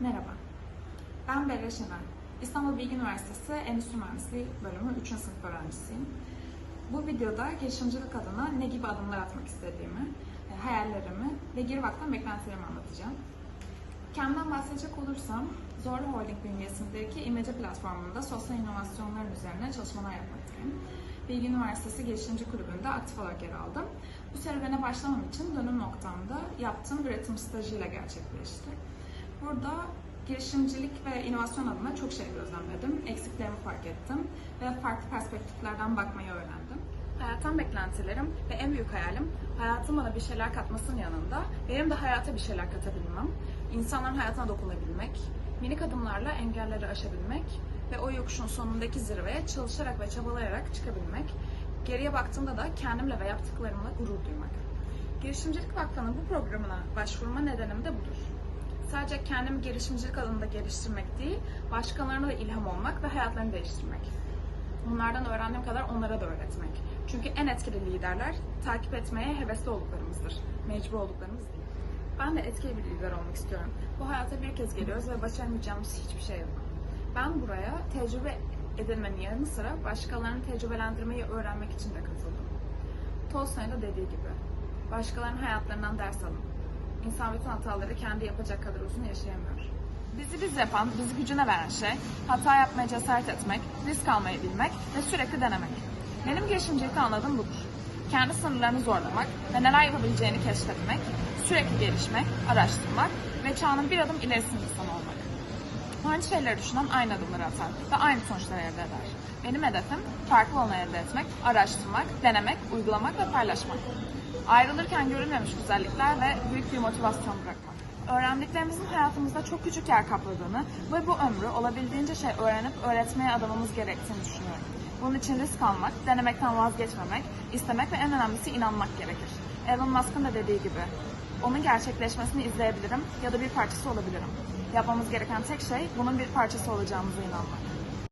Merhaba, ben Berra Şener. İstanbul Bilgi Üniversitesi Endüstri Mühendisliği bölümü 3. sınıf öğrencisiyim. Bu videoda girişimcilik adına ne gibi adımlar atmak istediğimi, e, hayallerimi ve Girvak'tan beklentilerimi anlatacağım. Kendimden bahsedecek olursam, Zorlu Holding bünyesindeki İmece platformunda sosyal inovasyonların üzerine çalışmalar yapmaktayım. Bilgi Üniversitesi Girişimci Kulübü'nde aktif olarak yer aldım. Bu serüvene başlamam için dönüm noktamda yaptığım üretim stajıyla gerçekleşti. Burada girişimcilik ve inovasyon adına çok şey gözlemledim, eksiklerimi fark ettim ve farklı perspektiflerden bakmayı öğrendim. Hayattan beklentilerim ve en büyük hayalim hayatın bana bir şeyler katmasının yanında benim de hayata bir şeyler katabilmem, insanların hayatına dokunabilmek, minik adımlarla engelleri aşabilmek ve o yokuşun sonundaki zirveye çalışarak ve çabalayarak çıkabilmek, geriye baktığımda da kendimle ve yaptıklarımla gurur duymak. Girişimcilik Vakfı'nın bu programına başvurma nedenim de budur. Sadece kendimi girişimcilik alanında geliştirmek değil, başkalarına da ilham olmak ve hayatlarını değiştirmek. Onlardan öğrendiğim kadar onlara da öğretmek. Çünkü en etkili liderler takip etmeye hevesli olduklarımızdır. Mecbur olduklarımız değil. Ben de etkili bir lider olmak istiyorum. Bu hayata bir kez geliyoruz ve başaramayacağımız hiçbir şey yok. Ben buraya tecrübe edinmenin yanı sıra başkalarını tecrübelendirmeyi öğrenmek için de katıldım. Tolstoy'un da dediği gibi, başkalarının hayatlarından ders alın. İnsan bütün hataları kendi yapacak kadar uzun yaşayamıyor. Bizi biz yapan, bizi gücüne veren şey, hata yapmaya cesaret etmek, risk almayı bilmek ve sürekli denemek. Benim girişimcilikte anladığım budur. Kendi sınırlarını zorlamak ve neler yapabileceğini keşfetmek, sürekli gelişmek, araştırmak ve çağının bir adım ilerisinde insan olmak. Aynı şeyleri düşünen aynı adımları atar ve aynı sonuçları elde eder. Benim hedefim farklı olanı elde etmek, araştırmak, denemek, uygulamak ve paylaşmak. Ayrılırken görülmemiş güzellikler ve büyük bir motivasyon bırakmak. Öğrendiklerimizin hayatımızda çok küçük yer kapladığını ve bu ömrü olabildiğince şey öğrenip öğretmeye adamamız gerektiğini düşünüyorum. Bunun için risk almak, denemekten vazgeçmemek, istemek ve en önemlisi inanmak gerekir. Elon Musk'ın da dediği gibi, onun gerçekleşmesini izleyebilirim ya da bir parçası olabilirim. Yapmamız gereken tek şey bunun bir parçası olacağımıza inanmak.